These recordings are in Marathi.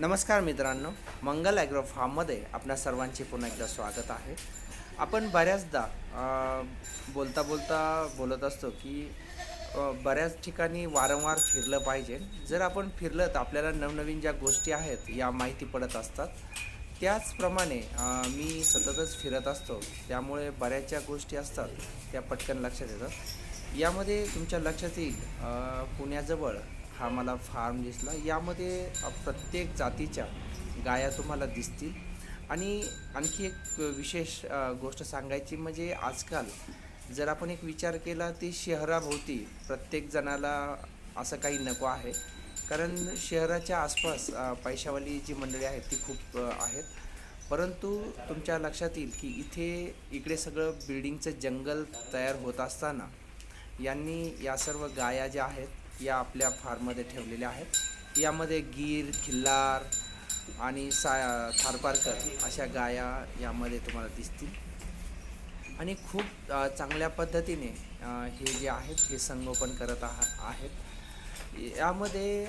नमस्कार मित्रांनो मंगल ॲग्रो फार्ममध्ये आपल्या सर्वांचे पुन्हा एकदा स्वागत आहे. आपण बऱ्याचदा बोलता बोलता बोलत असतो की बऱ्याच ठिकाणी वारंवार फिरलं पाहिजे. जर आपण फिरलं तर आपल्याला नवनवीन ज्या गोष्टी आहेत या माहिती पडत असतात. त्याचप्रमाणे मी सततच फिरत असतो. त्यामुळे बऱ्याच ज्या गोष्टी असतात त्या पटकन लक्षात येतात. यामध्ये तुमच्या लक्षात येईल पुण्याजवळ हा मला फार्म दिसला. यामध्ये प्रत्येक जातीच्या गाया तुम्हाला दिसतील. आणि आणखी एक विशेष गोष्ट सांगायची म्हणजे आजकाल जर आपण एक विचार केला ती शहराभोवती प्रत्येक जणाला असं काही नको आहे. कारण शहराच्या आसपास पैशावाली जी मंडळी आहेत ती खूप आहेत. परंतु तुमच्या लक्षात येईल की इथे इकडे सगळं बिल्डिंगचं जंगल तयार होत असताना यांनी या सर्व गाया ज्या आहेत या आपल्या फार्ममध्ये ठेवलेल्या आहेत. यामध्ये गीर खिल्लार आणि सा थारपारकर अशा गाया यामध्ये तुम्हाला दिसतील. आणि खूप चांगल्या पद्धतीने हे जे आहेत हे संगोपन करत आहा आहेत. यामध्ये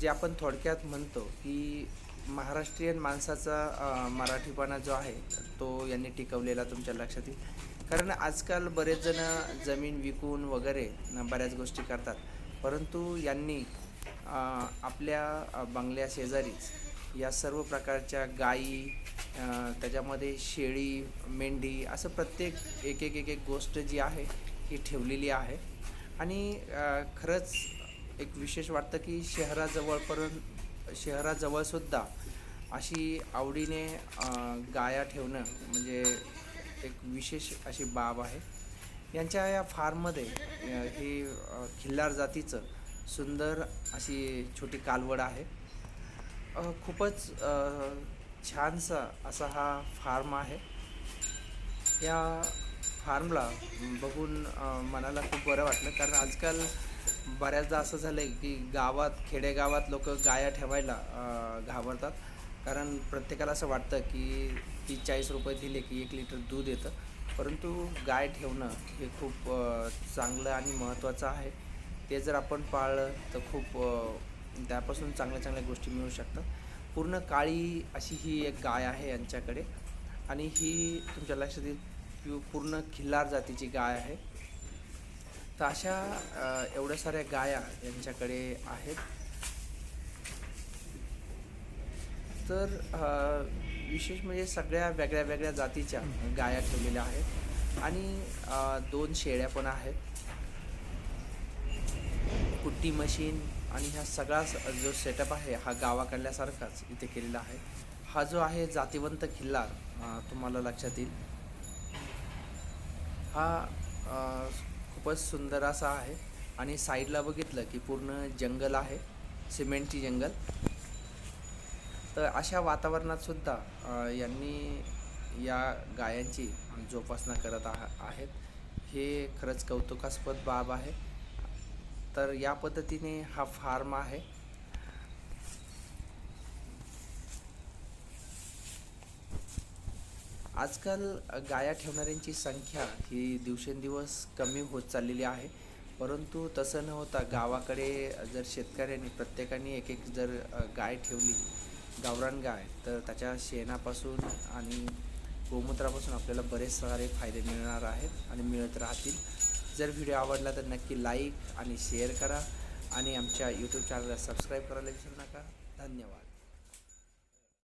जे आपण थोडक्यात म्हणतो की महाराष्ट्रीयन माणसाचा मराठीपणा जो आहे तो यांनी टिकवलेला तुमच्या लक्षात येईल. कारण आजकाल बरेच जण जमीन विकून वगैरे बऱ्याच गोष्टी करतात. परंतु यांनी आपल्या बंगल्या शेजारीच या सर्व प्रकारच्या गायी त्याच्यामध्ये शेळी मेंढी असं प्रत्येक एक एक एक एक गोष्ट जी आहे ही ठेवलेली आहे. आणि खरंच एक विशेष वाटतं की शहराजवळपर्यंत शहराजवळसुद्धा अशी आवडीने गाया ठेवणं म्हणजे एक विशेष अशी बाब आहे. यांच्या या फार्ममध्ये ही खिल्लार जातीचं सुंदर अशी छोटी कालवड आहे. खूपच छानसा असा हा फार्म आहे. या फार्मला बघून मनाला खूप बरं वाटलं. कारण आजकाल बऱ्याचदा असं झालं आहे की गावात खेडेगावात लोक गाया ठेवायला घाबरतात. कारण प्रत्येकाला असं वाटतं की ती चाळीस रुपये दिले की एक लिटर दूध येतं. परंतु गाय ठेवणं हे खूप चांगलं आणि महत्त्वाचं आहे. ते जर आपण पाळलं तर खूप त्यापासून चांगल्या चांगल्या गोष्टी मिळू शकतात. पूर्ण काळी अशी ही एक गाय आहे यांच्याकडे. आणि ही तुमच्या लक्षात येईल पूर्ण खिल्लार जातीची गाय आहे. तर अशा एवढ्या साऱ्या गाया यांच्याकडे आहेत. तर विशेष म्हणजे सगळ्या वेगळ्या वेगळ्या जातीच्या गाया ठेवलेल्या आहेत. आणि दोन शेळ्या पण आहेत. कुट्टी मशीन आणि हा सगळा जो सेटअप आहे हा गावाकडल्यासारखाच इथे केलेला आहे. हा जो आहे जातिवंत किल्ला तुम्हाला लक्षात येईल. हा खूपच सुंदर असा आहे. आणि साईडला बघितलं की पूर्ण जंगल आहे. सिमेंटची जंगल. तर अशा वातावरणात सुद्धा यांनी या गायांची जोपासना करत आह आहेत. हे खरंच कौतुकास्पद बाब आहे. तर या पद्धतीने हा फार्म आहे. आजकाल गाया ठेवणाऱ्यांची संख्या ही दिवसेंदिवस कमी होत चाललेली आहे. परंतु तसं न होता गावाकडे जर शेतकऱ्यांनी प्रत्येकाने एक एक जर गाय ठेवली गावरान गाय. तर त्याच्या शेणापासून आणि गोमूत्रापासून आपल्याला बरेच सारे फायदे मिळणार आहेत आणि मिळत राहतील. जर व्हिडिओ आवडला तर नक्की लाईक आणि शेअर करा आणि आमच्या यूट्यूब चॅनलला सबस्क्राईब करायला विसरू नका. धन्यवाद.